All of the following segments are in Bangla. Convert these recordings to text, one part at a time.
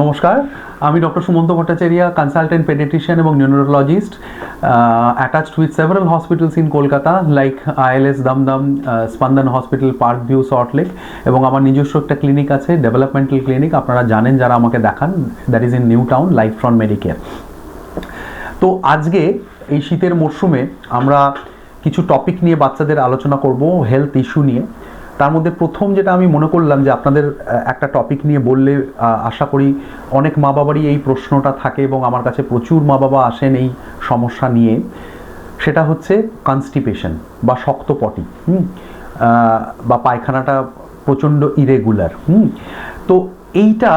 নমস্কার, আমি doctor Sumanta Bhattacharya consultant paediatrician এবং neurologist attached with several hospitals in Kolkata like ILS Dumdum Spandan hospital park view Salt Lake এবং আমার নিজস্ব একটা ক্লিনিক আছে ডেভেলপমেন্টাল ক্লিনিক আপনারা জানেন যারা আমাকে দেখান that is in New Town life front medicare তো আজকে এই শীতের মরশুমে আমরা কিছু টপিক নিয়ে বাচ্চাদের আলোচনা করব হেলথ ইস্যু নিয়ে। তার মধ্যে প্রথম যেটা আমি মনে করলাম যে আপনাদের একটা টপিক নিয়ে বললে আশা করি অনেক মা বাবারই এই প্রশ্নটা থাকে এবং আমার কাছে প্রচুর মা বাবা আসেন এই সমস্যা নিয়ে। সেটা হচ্ছে কনস্টিপেশন বা শক্ত পটি হুম? বা পায়খানাটা প্রচণ্ড ইরেগুলার হুম? তো এইটা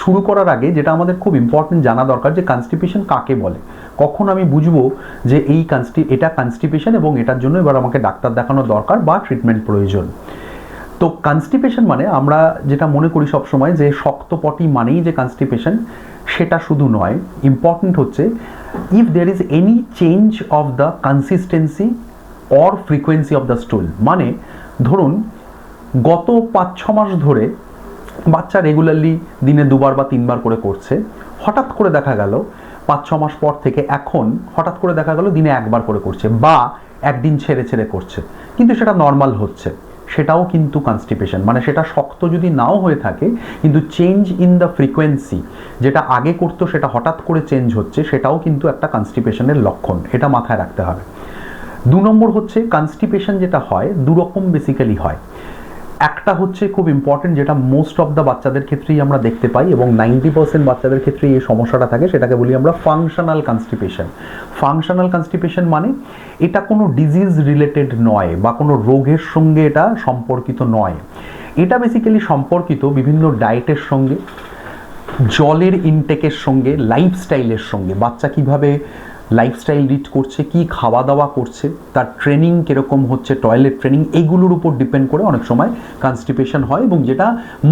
শুরু করার আগে যেটা আমাদের খুব ইম্পর্টেন্ট জানা দরকার যে কনস্টিপেশন কাকে বলে? কখন আমি বুঝব যে এই কনস্টি এটা কনস্টিপেশন এবং এটার জন্য এবার আমাকে ডাক্তার দেখানো দরকার বা ট্রিটমেন্ট প্রয়োজন? তো কনস্টিপেশন মানে আমরা যেটা মনে করি সবসময় যে শক্ত পটি মানেই যে কনস্টিপেশন সেটা শুধু নয় ইম্পর্ট্যান্ট হচ্ছে if there is any change of the consistency or frequency of the stool মানে ধরুন, গত পাঁচ, ছ মাস ধরে বাচ্চা রেগুলারলি দিনে দুবার বা তিনবার করে করছে, হঠাৎ করে দেখা গেল পাঁচ, ছ মাস পর থেকে এখন হঠাৎ করে দেখা গেল দিনে একবার করে করছে বা একদিন ছেড়ে ছেড়ে করছে। কিন্তু সেটা নর্মাল হচ্ছে। সেটাও কিন্তু কনস্টিপেশন মানে সেটা শক্ত যদি নাও হয়ে থাকে, কিন্তু চেঞ্জ ইন দ্য ফ্রিকোয়েন্সি যেটা আগে করতো সেটা হঠাৎ করে চেঞ্জ হচ্ছে, সেটাও কিন্তু একটা কনস্টিপেশনের লক্ষণ, এটা মাথায় রাখতে হবে। দু নম্বর হচ্ছে কনস্টিপেশন যেটা হয়, দুরকম বেসিক্যালি হয়। একটা হচ্ছে খুব ইম্পর্টেন্ট যেটা মোস্ট অফ দ্য বাচ্চাদের ক্ষেত্রেই আমরা দেখতে পাই এবং নাইনটি পার্সেন্ট বাচ্চাদের ক্ষেত্রেই এই সমস্যাটা থাকে, সেটাকে বলি আমরা ফাংশনাল কনস্টিপেশন ফাংশনাল কনস্টিপেশন মানে এটা কোনো ডিজিজ রিলেটেড নয় বা কোনো রোগের সঙ্গে এটা সম্পর্কিত নয়। এটা বেসিক্যালি সম্পর্কিত বিভিন্ন ডায়েটের সঙ্গে, জলের ইনটেকের সঙ্গে লাইফস্টাইলের সঙ্গে। বাচ্চা কীভাবে লাইফস্টাইল লিড করছে, কি খাওয়া দাওয়া করছে, তার ট্রেনিং কীরকম হচ্ছে টয়লেট ট্রেনিং এগুলোর উপর ডিপেন্ড করে অনেক সময় কনস্টিপেশন হয় এবং যেটা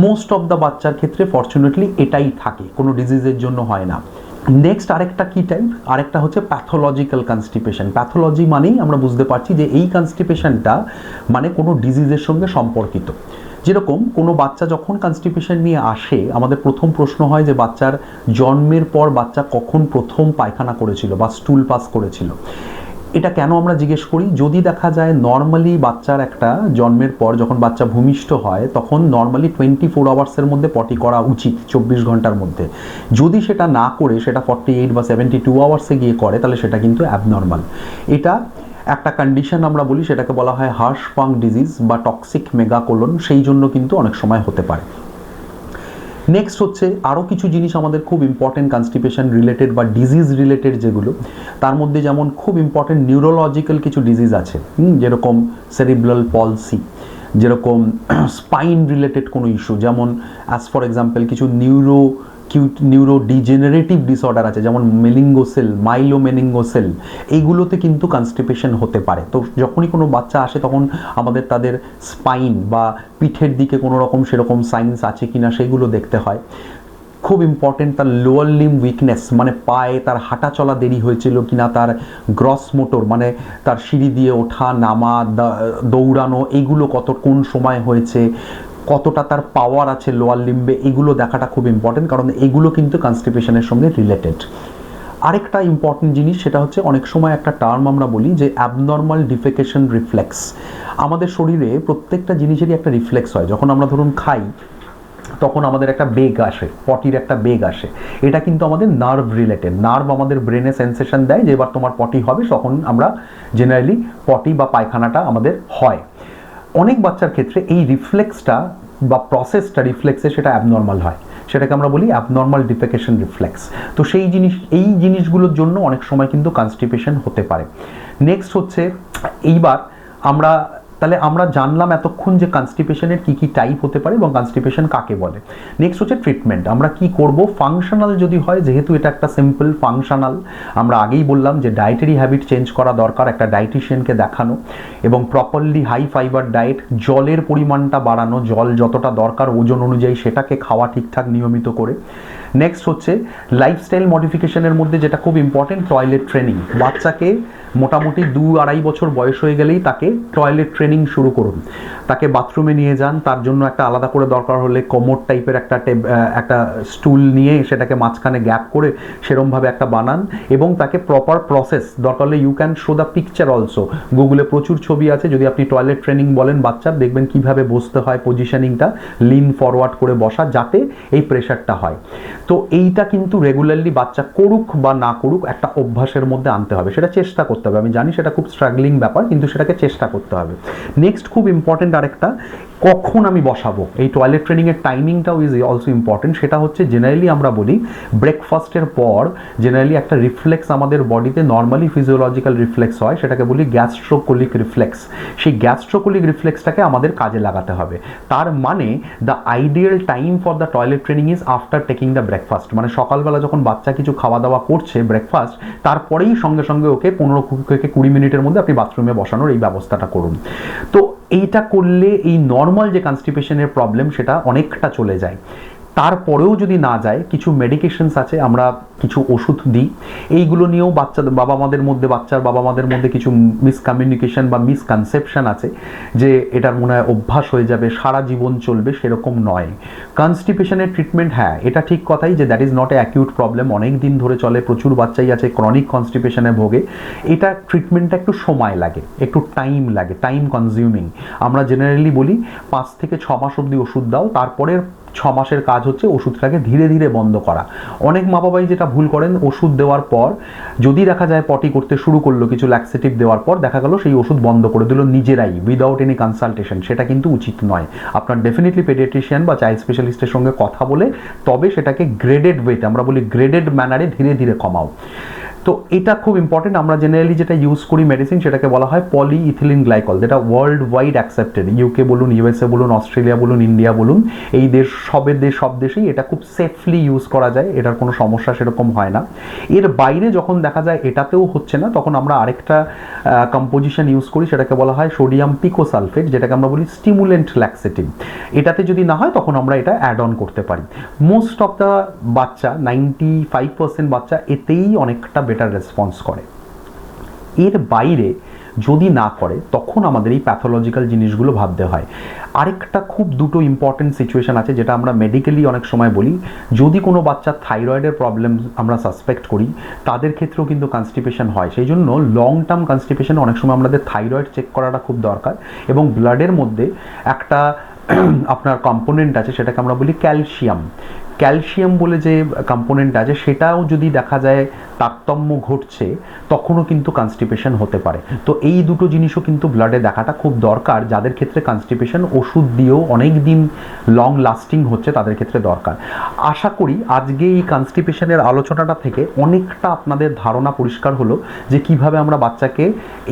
মোস্ট অফ দ্য বাচ্চার ক্ষেত্রে ফর্চুনেটলি এটাই থাকে, কোনো ডিজিজের জন্য হয় না। নেক্সট আরেকটা কি টাইপ আরেকটা হচ্ছে প্যাথোলজিক্যাল কনস্টিপেশন প্যাথোলজি মানেই আমরা বুঝতে পারছি যে এই কনস্টিপেশনটা মানে কোনো ডিজিজের সঙ্গে সম্পর্কিত। যেরকম কোনো বাচ্চা যখন কনস্টিপেশন নিয়ে আসে, আমাদের প্রথম প্রশ্ন হয় যে বাচ্চার জন্মের পর বাচ্চা কখন প্রথম পায়খানা করেছিল বা স্টুল পাস করেছিল। এটা কেন আমরা জিজ্ঞেস করি? যদি দেখা যায় নর্মালি বাচ্চার একটা জন্মের পর যখন বাচ্চা ভূমিষ্ঠ হয়, তখন নর্মালি টোয়েন্টি ফোর আওয়ার্সের মধ্যে পটি করা উচিত, চব্বিশ ঘণ্টার মধ্যে। যদি সেটা না করে, সেটা ফর্টি এইট বা সেভেন্টি টু আওয়ার্সে গিয়ে করে, তাহলে সেটা কিন্তু অ্যাবনর্মাল এটা একটা কন্ডিশন আমরা বলি, সেটাকে বলা হয় হার্শ পাং ডিজিজ বা টক্সিক মেগাকোলন সেই জন্য কিন্তু অনেক সময় হতে পারে। নেক্সট হচ্ছে আরও কিছু জিনিস আমাদের খুব ইম্পর্টেন্ট কনস্টিপেশন রিলেটেড বা ডিজিজ রিলেটেড যেগুলো, তার মধ্যে যেমন খুব ইম্পর্টেন্ট নিউরোলজিক্যাল কিছু ডিজিজ আছে যেরকম সেরিব্রাল পলসি যেরকম স্পাইন রিলেটেড কোনো ইস্যু যেমন অ্যাজ ফর এক্সাম্পল কিছু neuro cute neuro degenerative disorder আছে, যেমন মেলিঙ্গোসেল মাইলোমেনিঙ্গোসেল এইগুলোতে কিন্তু কনস্টিপেশন হতে পারে। তো যখনই কোনো বাচ্চা আসে, তখন আমাদের তাদের স্পাইন বা পিঠের দিকে কোনো রকম সেরকম সাইন্স আছে কি না সেগুলো দেখতে হয়। খুব ইম্পর্টেন্ট তার লোয়ার লিম উইকনেস মানে পায়ে তার হাঁটা চলা দেরি হয়েছিল কিনা, তার গ্রস মোটর মানে তার সিঁড়ি দিয়ে ওঠা, নামা দৌড়ানো, এইগুলো কত, কোন সময় হয়েছে কতটা তার পাওয়ার আছে লোয়ার লিম্বে এগুলো দেখাটা খুব ইম্পর্টেন্ট কারণ এগুলো কিন্তু কনস্টিপেশনের সঙ্গে রিলেটেড আরেকটা ইম্পর্টেন্ট জিনিস সেটা হচ্ছে অনেক সময় একটা টার্ম আমরা বলি যে অ্যাবনর্মাল ডিফেকেশন রিফ্লেক্স আমাদের শরীরে প্রত্যেকটা জিনিসেরই একটা রিফ্লেক্স হয়। যখন আমরা ধরুন খাই, তখন আমাদের একটা বেগ আসে পটির একটা বেগ আসে। এটা কিন্তু আমাদের নার্ভ রিলেটেড নার্ভ আমাদের ব্রেনে সেন্সেশন দেয় যে এবার তোমার পটি হবে, তখন আমরা জেনারেলি পটি বা পায়খানাটা আমাদের হয়। অনেক বাচ্চার ক্ষেত্রে এই রিফ্লেক্সটা বা প্রসেসটা রিফ্লেক্সে সেটা অ্যাবনর্মাল হয়। সেটাকে আমরা বলি অ্যাবনর্মাল ডিফেকেশন রিফ্লেক্স তো সেই জিনিস, এই জিনিসগুলোর জন্য অনেক সময় কিন্তু কনস্টিপেশন হতে পারে। নেক্সট হচ্ছে, এইবার আমরা তাহলে আমরা জানলাম এতক্ষণ যে কনস্টিপেশনের কী কী টাইপ হতে পারে এবং কনস্টিপেশন কাকে বলে। নেক্সট হচ্ছে ট্রিটমেন্ট আমরা কি করব? ফাংশনাল যদি হয়, যেহেতু এটা একটা সিম্পল ফাংশনাল আমরা আগেই বললাম যে ডায়েটারি হ্যাবিট চেঞ্জ করা দরকার একটা ডায়েটিশিয়ানকে দেখানো এবং প্রপারলি হাই ফাইবার ডায়েট জলের পরিমাণটা বাড়ানো, জল যতটা দরকার, ওজন অনুযায়ী সেটাকে খাওয়া ঠিকঠাক নিয়মিত করে। নেক্সট হচ্ছে লাইফস্টাইল মডিফিকেশনের মধ্যে যেটা খুব ইম্পর্টেন্ট টয়লেট ট্রেনিং বাচ্চাকে মোটামুটি দু আড়াই বছর বয়স হয়ে গেলেই তাকে টয়লেট ট্রেনিং শুরু করুন। তাকে বাথরুমে নিয়ে যান, তার জন্য একটা আলাদা করে দরকার হলে কোমর টাইপের একটা একটা স্টুল নিয়ে সেটাকে মাঝখানে গ্যাপ করে সেরমভাবে একটা বানান এবং তাকে প্রপার প্রসেস দরকার হলে you can show the picture also গুগলে প্রচুর ছবি আছে, যদি আপনি টয়লেট ট্রেনিং বলেন বাচ্চার দেখবেন কীভাবে বসতে হয় পজিশনিংটা লিন ফরওয়ার্ড করে বসা যাতে এই প্রেশারটা হয়। তো এইটা কিন্তু রেগুলারলি বাচ্চা করুক বা না করুক একটা অভ্যাসের মধ্যে আনতে হবে। সেটা চেষ্টা করতে হবে। আমি জানি সেটা খুব স্ট্রাগলিং ব্যাপার, কিন্তু সেটাকে চেষ্টা করতে হবে। নেক্সট খুব ইম্পর্টেন্ট আরেকটা কখন আমি বসাবো? এই টয়লেট ট্রেনিংয়ের টাইমিংটাও ইজ অলসো ইম্পর্টেন্ট সেটা হচ্ছে জেনারেলি আমরা বলি ব্রেকফাস্টের পর জেনারেলি একটা রিফ্লেক্স আমাদের বডিতে নর্মালি ফিজিওলজিক্যাল রিফ্লেক্স হয়। সেটাকে বলি গ্যাস্ট্রোকোলিক রিফ্লেক্স সেই গ্যাস্ট্রোকোলিক রিফ্লেক্সটাকে আমাদের কাজে লাগাতে হবে। তার মানে the ideal time for the toilet training is after taking the breakfast মানে সকালবেলা যখন বাচ্চা কিছু খাওয়া দাওয়া করছে ব্রেকফাস্ট তারপরেই সঙ্গে সঙ্গে ওকে পনেরো থেকে কুড়ি মিনিটের মধ্যে আপনি বাথরুমে বসানোর এই ব্যবস্থাটা করুন। তো এইটা করলে এই নর্মাল যে কনস্টিপেশনের প্রবলেম সেটা অনেকটা চলে যায়। তারপরেও যদি না যায়, কিছু মেডিকেশনস আছে, আমরা কিছু ওষুধ দিই। এইগুলো নিয়েও বাচ্চাদের বাবা মাদের মধ্যে, বাচ্চার বাবা মাদের মধ্যে কিছু মিসকমিউনিকেশন বা মিসকনসেপশন আছে যে এটার মনে হয় অভ্যাস হয়ে যাবে, সারা জীবন চলবে, সেরকম নয়। কনস্টিপেশনের ট্রিটমেন্ট হ্যাঁ এটা ঠিক কথাই যে that is not a acute problem অনেক দিন ধরে চলে, প্রচুর বাচ্চাই আছে ক্রনিক কনস্টিপেশনে ভোগে। এটা ট্রিটমেন্টটা একটু সময় লাগে, একটু টাইম লাগে টাইম কনজিউমিং আমরা জেনারেলি বলি পাঁচ থেকে ছ মাস অবধি ওষুধ দাও, তারপরের ছ মাসের কাজ হচ্ছে ওষুধটাকে ধীরে ধীরে বন্ধ করা। অনেক মা বাবাই যেটা ভুল করেন, ওষুধ দেওয়ার পর যদি দেখা যায় পটি করতে শুরু করল, কিছু ল্যাক্সেটিভ দেওয়ার পর দেখা গেল সেই ওষুধ বন্ধ করে দিল নিজেরাই উইদাউট এনি কনসালটেশন সেটা কিন্তু উচিত নয়। আপনার ডেফিনেটলি পেডিয়াট্রিশিয়ান বা চাইল্ড স্পেশালিস্টের সঙ্গে কথা বলে তবে সেটাকে গ্রেডেড ওয়েতে আমরা বলি গ্রেডেড ম্যানারে ধীরে ধীরে কমাও। তো এটা খুব ইম্পর্টেন্ট আমরা জেনারেলি যেটা ইউজ করি মেডিসিন সেটাকে বলা হয় পলি ইথিলিন গ্লাইকল যেটা ওয়ার্ল্ড ওয়াইড অ্যাকসেপ্টেড ইউকে বলুন ইউএসএ বলুন অস্ট্রেলিয়া বলুন ইন্ডিয়া বলুন, এই দেশ, সবের দেশ, সব দেশেই এটা খুব সেফলি ইউজ করা যায়, এটার কোনো সমস্যা সেরকম হয় না। এর বাইরে যখন দেখা যায় এটাতেও হচ্ছে না, তখন আমরা আরেকটা কম্পোজিশন ইউজ করি, সেটাকে বলা হয় সোডিয়াম পিকোসালফেট যেটাকে আমরা বলি স্টিমুলেন্ট ল্যাক্সেটিভ এটাতে যদি না হয়, তখন আমরা এটা অ্যাড অন করতে পারি। মোস্ট অফ দ্য বাচ্চা নাইনটি ফাইভ পার্সেন্ট বাচ্চা, এতেই অনেকটা বেটার রেসপন্স করে। এর বাইরে যদি না করে, তখন আমাদের এই প্যাথোলজিক্যাল জিনিসগুলো ভাবতে হয়। আরেকটা খুব দুটো ইম্পর্টেন্ট সিচুয়েশন আছে, যেটা আমরা মেডিকেলি অনেক সময় বলি। যদি কোনো বাচ্চার থাইরয়েডের প্রবলেম আমরা সাসপেক্ট করি, তাদের ক্ষেত্রেও কিন্তু কনস্টিপেশন হয়। সেই জন্য লং টার্ম কনস্টিপেশন অনেক সময় আমাদের থাইরয়েড চেক করাটা খুব দরকার এবং ব্লাডের মধ্যে একটা আপনার কম্পোনেন্ট আছে, সেটাকে আমরা বলি ক্যালসিয়াম ক্যালসিয়াম বলে যে কম্পোনেন্ট আছে, সেটাও যদি দেখা যায় তারতম্য ঘটছে, তখনও কিন্তু কনস্টিপেশন হতে পারে। তো এই দুটো জিনিসও কিন্তু ব্লাডে দেখাটা খুব দরকার, যাদের ক্ষেত্রে কনস্টিপেশন ওষুধ দিয়েও অনেক দিন লং লাস্টিং হচ্ছে, তাদের ক্ষেত্রে দরকার। আশা করি আজকে এই কনস্টিপেশনের আলোচনাটা থেকে অনেকটা আপনাদের ধারণা পরিষ্কার হলো যে কীভাবে আমরা বাচ্চাকে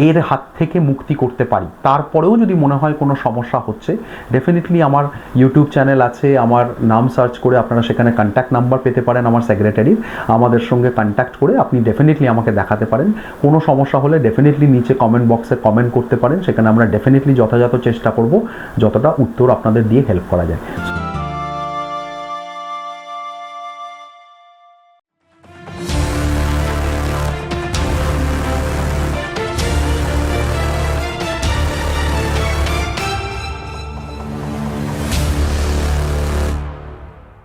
এর হাত থেকে মুক্তি করতে পারি। তারপরেও যদি মনে হয় কোনো সমস্যা হচ্ছে ডেফিনেটলি আমার ইউটিউব চ্যানেল আছে, আমার নাম সার্চ করে আপনারা সেখানে কন্ট্যাক্ট নাম্বার পেতে পারেন আমার সেক্রেটারির আমাদের সঙ্গে কন্ট্যাক্ট করে আপনি ডেফিনেটলি আমাকে দেখাতে পারেন। কোনো সমস্যা হলে ডেফিনেটলি নিচে কমেন্ট বক্সে কমেন্ট করতে পারেন। সেখানে আমরা ডেফিনেটলি যথাযথ চেষ্টা করব, যতটা উত্তর আপনাদের দিয়ে হেল্প করা যায়।